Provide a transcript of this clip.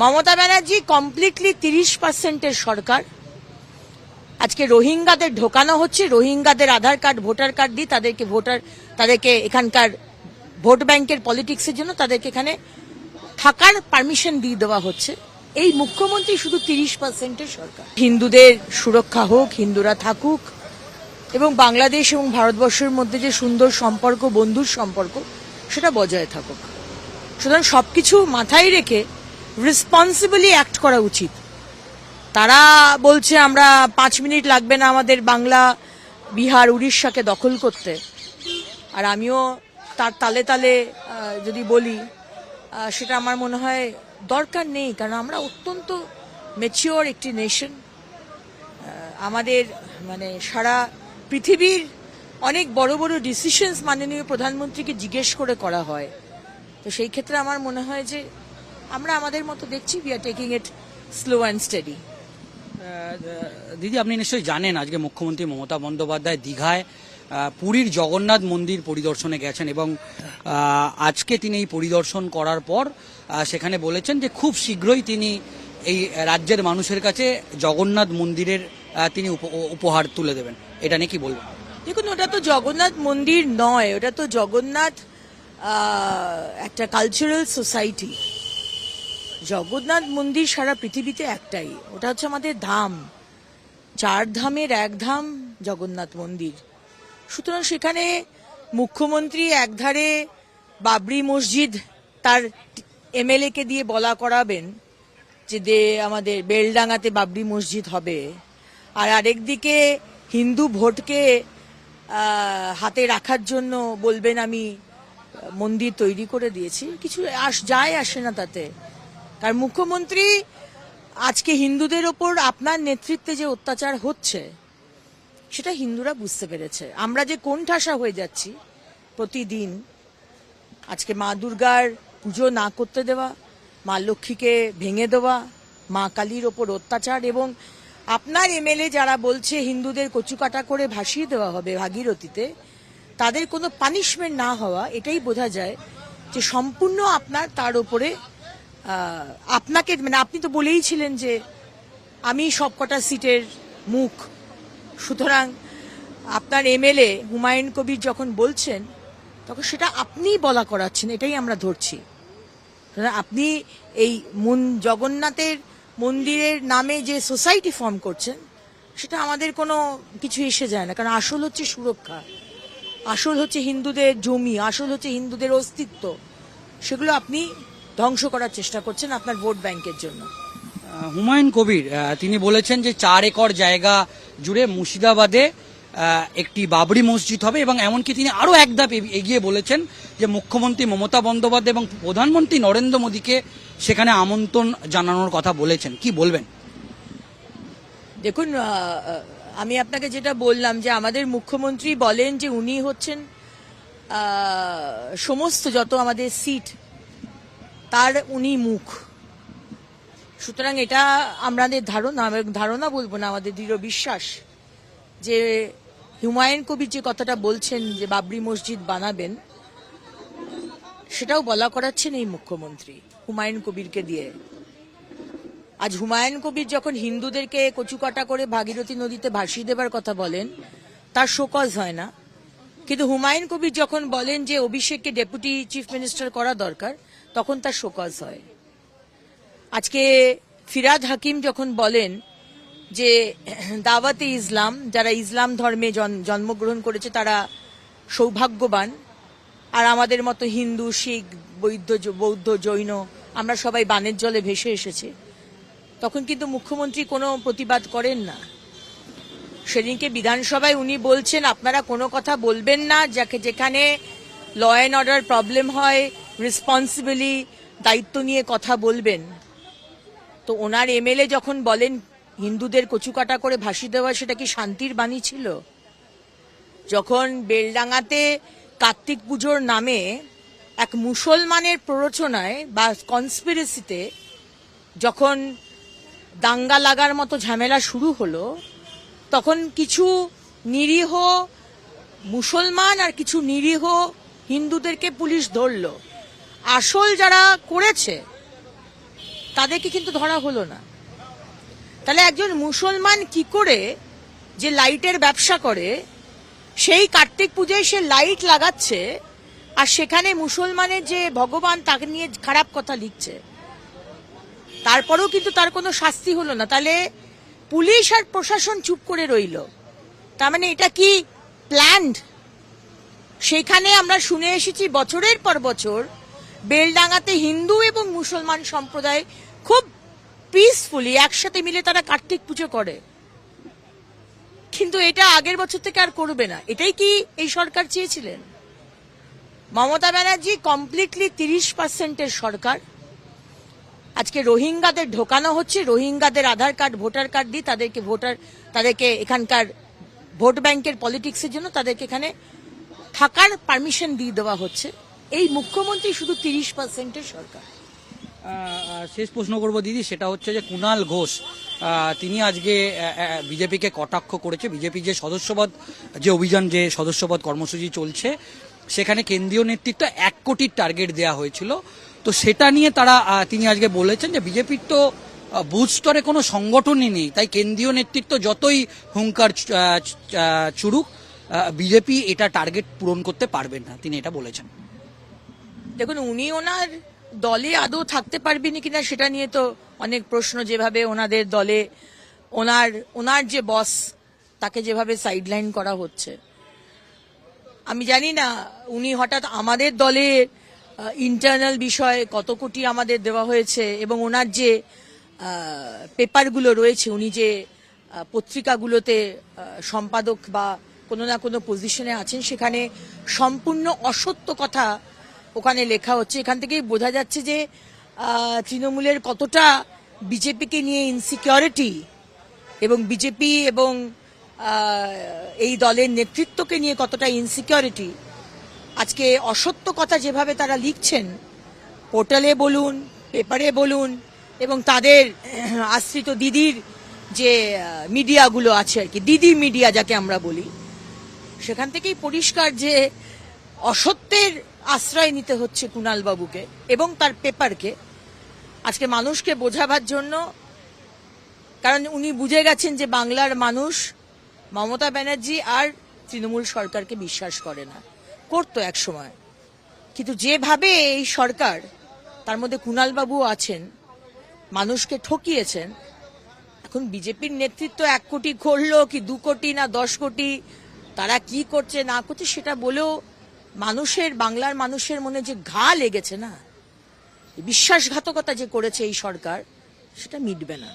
Mamata Banerjee completely তিরিশ পার্সেন্টের সরকার। আজকে রোহিঙ্গাদের ঢোকানো হচ্ছে, রোহিঙ্গাদের আধার কার্ড, ভোটার কার্ড দিয়ে তাদেরকে ভোটার, তাদেরকে এখানকার ভোট ব্যাংকের পলিটিক্সের জন্য তাদেরকে এখানে থাকার পারমিশন দিয়ে দেওয়া হচ্ছে। এই মুখ্যমন্ত্রী শুধু তিরিশ পার্সেন্টের সরকার। হিন্দুদের সুরক্ষা হোক, হিন্দুরা থাকুক, এবং বাংলাদেশ এবং ভারতবর্ষের মধ্যে যে সুন্দর সম্পর্ক, বন্ধুর সম্পর্ক, সেটা বজায় থাকুক। সুতরাং সবকিছু মাথায় রেখে রেসপন্সিবলি অ্যাক্ট করা উচিত। তারা বলছে, আমরা পাঁচ মিনিট লাগবে না আমাদের বাংলা, বিহার, উড়িষ্যাকে দখল করতে। আর আমিও তার তালে তালে যদি বলি সেটা আমার মনে হয় দরকার নেই, কারণ আমরা অত্যন্ত মেচিওর একটি নেশন আমাদের মানে সারা পৃথিবীর অনেক বড় বড় ডিসিশনস মাননীয় প্রধানমন্ত্রীকে জিজ্ঞেস করে করা হয়। তো সেই ক্ষেত্রে আমার মনে হয় যে আমরা আমাদের মতো দেখছি we are taking it slow and steady দিদি আপনি নিশ্চয়ই জানেন আজকে মুখ্যমন্ত্রী মমতা বন্দ্যোপাধ্যায় দীঘায় পুরীর জগন্নাথ মন্দির পরিদর্শনে গেছেন এবং আজকে তিনি এই পরিদর্শন করার পর সেখানে বলেছেন যে খুব শীঘ্রই তিনি এই রাজ্যের মানুষের কাছে জগন্নাথ মন্দিরের তিনি উপ- উপহার তুলে দেবেন। এটা নিয়ে কি বলবেন? দেখুন ওটা তো জগন্নাথ মন্দির নয় ওটা তো জগন্নাথ একটা কালচারাল সোসাইটি জগন্নাথ মন্দির সারা পৃথিবীতে একটাই। ওটা হচ্ছে আমাদের ধাম। চার ধামের এক ধাম জগন্নাথ মন্দির। সুতরাং সেখানে মুখ্যমন্ত্রী একধারে বাবরি মসজিদ তার এমএলএ কে দিয়ে বলা করাবেন যে দে আমাদের বেলডাঙ্গাতে বাবরি মসজিদ হবে। আর আরেকদিকে হিন্দু ভোটকে হাতে রাখার জন্য বলবেন আমি মন্দির তৈরি করে দিয়েছি। কিছু আস, যায় আসে না তাতে। কারণ মুখ্যমন্ত্রী আজকে হিন্দুদের ওপর আপনার নেতৃত্বে যে অত্যাচার হচ্ছে সেটা হিন্দুরা বুঝতে পেরেছে। আমরা যে কোন ঠাসা হয়ে যাচ্ছি প্রতিদিন আজকে মা দুর্গার পুজো না করতে দেওয়া মা লক্ষ্মীকে ভেঙে দেওয়া মা কালীর ওপর অত্যাচার এবং আপনার এমএলএ যারা বলছে হিন্দুদের কচুকাটা করে ভাসিয়ে দেওয়া হবে ভাগীরথীতে তাদের কোনো পানিশমেন্ট না হওয়া এটাই বোঝা যায় যে সম্পূর্ণ আপনার তার আহ, আপনাকে মানে আপনি তো বলেই ছিলেন যে আমি সবকটা সিটের মুখ। সুতরাং আপনার এমএলএ হুমায়ুন কবির যখন বলছেন, তখন সেটা আপনিই বলা করাচ্ছেন, এটাই আমরা ধরছি। আপনি এই মন, জগন্নাথের মন্দিরের নামে যে সোসাইটি ফর্ম করছেন, সেটা আমাদের কোনো কিছু এসে যায় না, কারণ আসল হচ্ছে সুরক্ষা। আসল হচ্ছে হিন্দুদের জমি, আসল হচ্ছে হিন্দুদের অস্তিত্ব। সেগুলো আপনি ধ্বংস করার চেষ্টা করছেন আপনার ভোট ব্যাংকের জন্য। হুমায়ুন কবির তিনি বলেছেন যে চার একর জায়গা জুড়ে মুর্শিদাবাদে একটি বাবরি মসজিদ হবে এবং এমনকি তিনি আরও এক ধাপ এগিয়ে বলেছেন যে মুখ্যমন্ত্রী মমতা বন্দ্যোপাধ্যায় এবং প্রধানমন্ত্রী নরেন্দ্র মোদীকে সেখানে আমন্ত্রণ জানানোর কথা বলেছেন। কি বলবেন? দেখুন আমি আপনাকে যেটা বললাম যে আমাদের মুখ্যমন্ত্রী বলেন যে উনি হচ্ছেন সমস্ত যত আমাদের সিট তার উনি মুখ। সুতরাং এটা আমাদের ধারণা ধারণা বলব না, আমাদের দৃঢ় বিশ্বাস যে হুমায়ুন কবির যে কথাটা বলছেন যে বাবরি মসজিদ বানাবেন, সেটাও বলা করাচ্ছেন এই মুখ্যমন্ত্রী হুমায়ুন কবিরকে দিয়ে। আজ হুমায়ুন কবির যখন হিন্দুদেরকে কচুকাটা করে ভাগীরথী নদীতে ভাসিয়ে দেবার কথা বলেন, তার শোকজ হয় না। কিন্তু হুমায়ুন কবির যখন বলেন যে অভিষেককে ডেপুটি চিফ মিনিস্টার করা দরকার তখন তার শোকজ হয়। আজকে ফিরাদ হাকিম যখন বলেন যে, দাওয়াতে ইসলাম, যারা ইসলাম ধর্মে জন্মগ্রহণ করেছে, তারা সৌভাগ্যবান। আর আমাদের মতো হিন্দু, শিখ বৌদ্ধ বৌদ্ধ, জৈন, আমরা সবাই বানের জলে ভেসে এসেছি। তখন কিন্তু মুখ্যমন্ত্রী কোনো প্রতিবাদ করেন না। সেদিনকে বিধানসভায় উনি বলছেন, আপনারা কোনো কথা বলবেন না, যাকে যেখানে ল অ্যান্ড অর্ডার প্রবলেম হয় রেসপন্সিবলি দায়িত্ব নিয়ে কথা বলবেন। তো ওনার এমএলএ যখন বলেন হিন্দুদের কচুকাটা করে ভাসি দেওয়া, সেটা কি শান্তির বাণী ছিল? যখন বেলডাঙ্গাতে কার্তিক পুজোর নামে এক মুসলমানের প্ররোচনায় বা কনস্পিরেসিতে যখন দাঙ্গা লাগার মতো ঝামেলা শুরু হলো, তখন কিছু নিরীহ মুসলমান আর কিছু নিরীহ হিন্দুদেরকে পুলিশ ধরলো। আসল যারা করেছে, তাদেরকে কিন্তু ধরা হলো না। তাহলে একজন মুসলমান কি করে যে লাইটের ব্যবসা করে, সেই কার্তিক পুজোয় সে লাইট লাগাচ্ছে, আর সেখানে মুসলমানের যে ভগবান তাকে নিয়ে খারাপ কথা লিখছে? তারপরেও কিন্তু তার কোনো শাস্তি হলো না। তাহলে পুলিশ আর প্রশাসন চুপ করে রইল। তার মানে এটা কি প্ল্যান্ড সেখানে আমরা শুনে এসেছি বছরের পর বছর বেলডাঙ্গাতে হিন্দু এবং মুসলমান সম্প্রদায় খুব পিসফুলি একসাথে মিলে তারা কার্তিক পুজো করে। কিন্তু এটা আগের বছর থেকে আর করবে না। এটাই কি এই সরকার চেয়েছিলেন? মমতা ব্যানার্জি কমপ্লিটলি তিরিশ পার্সেন্টের সরকার। আজকে রোহিঙ্গাদের ঢোকানো হচ্ছে। রোহিঙ্গাদের আধার কার্ড, ভোটার কার্ড দিয়ে তাদেরকে ভোটার, তাদেরকে এখানকার ভোট ব্যাংকের পলিটিক্সের জন্য তাদেরকে এখানে থাকার পারমিশন দিয়ে দেওয়া হচ্ছে। এই মুখ্যমন্ত্রী শুধু তিরিশ পার্সেন্টের সরকার। শেষ প্রশ্ন করব দিদি, সেটা হচ্ছে যে কুণাল ঘোষ তিনি আজকে বিজেপিকে কটাক্ষ করেছে। বিজেপি যে সদস্যপদ, যে অভিযান, যে সদস্যপদ কর্মসূচি চলছে, সেখানে কেন্দ্রীয় নেতৃত্ব এক কোটির টার্গেট দেওয়া হয়েছিল। তো সেটা নিয়ে তারা তিনি আজকে বলেছেন যে বিজেপির তো বুথ স্তরে কোনো সংগঠনই নেই। তাই কেন্দ্রীয় নেতৃত্ব যতই হুঙ্কার চুরুক বিজেপি এটা টার্গেট পূরণ করতে পারবেন না, তিনি এটা বলেছেন। দেখুন, উনি ওনার দলে আদৌ থাকতে পারবেন কিনা সেটা নিয়ে তো অনেক প্রশ্ন যেভাবে ওনাদের দলে, ওনার ওনার যে বস, তাকে যেভাবে সাইডলাইন করা হচ্ছে। আমি জানি না, উনি হঠাৎ আমাদের দলের ইন্টারনাল বিষয়ে কত কোটি আমাদের দেওয়া হয়েছে এবং ওনার যে পেপারগুলো রয়েছে, উনি যে পত্রিকাগুলোতে সম্পাদক বা কোনো না কোনো পজিশনে আছেন, সেখানে সম্পূর্ণ অসত্য কথা ওখানে লেখা হচ্ছে। এখান থেকেই বোঝা যাচ্ছে যে তৃণমূলের কতটা বিজেপিকে নিয়ে ইনসিকিউরিটি এবং বিজেপি এবং এই দলের নেতৃত্বকে নিয়ে কতটা ইনসিকিউরিটি আজকে অসত্য কথা যেভাবে তারা লিখছেন, পোর্টালে বলুন, পেপারে বলুন, এবং তাদের আশ্রিত দিদির যে মিডিয়াগুলো আছে আর কি, দিদি মিডিয়া যাকে আমরা বলি, সেখান থেকেই পরিষ্কার যে, অসত্যের আশ্রয় নিতে হচ্ছে কুণাল বাবুকে এবং তার পেপারকে। আজকে মানুষকে বোঝাবার জন্য, কারণ উনি বুঝে গেছেন যে বাংলার মানুষ মমতা ব্যানার্জি আর তৃণমূল সরকারকে বিশ্বাস করে না। করতো এক সময়। কিন্তু যেভাবে এই সরকার, তার মধ্যে কুণাল বাবু আছেন, মানুষকে ঠকিয়েছেন, এখন বিজেপির নেতৃত্ব এক কোটি করল কি দু কোটি না দশ কোটি, তারা কি করছে না করছে সেটা বলেও মানুষের, বাংলার মানুষের মনে যে ঘা লেগেছে না বিশ্বাসঘাতকতা যে করেছে এই সরকার, সেটা মিটবে না।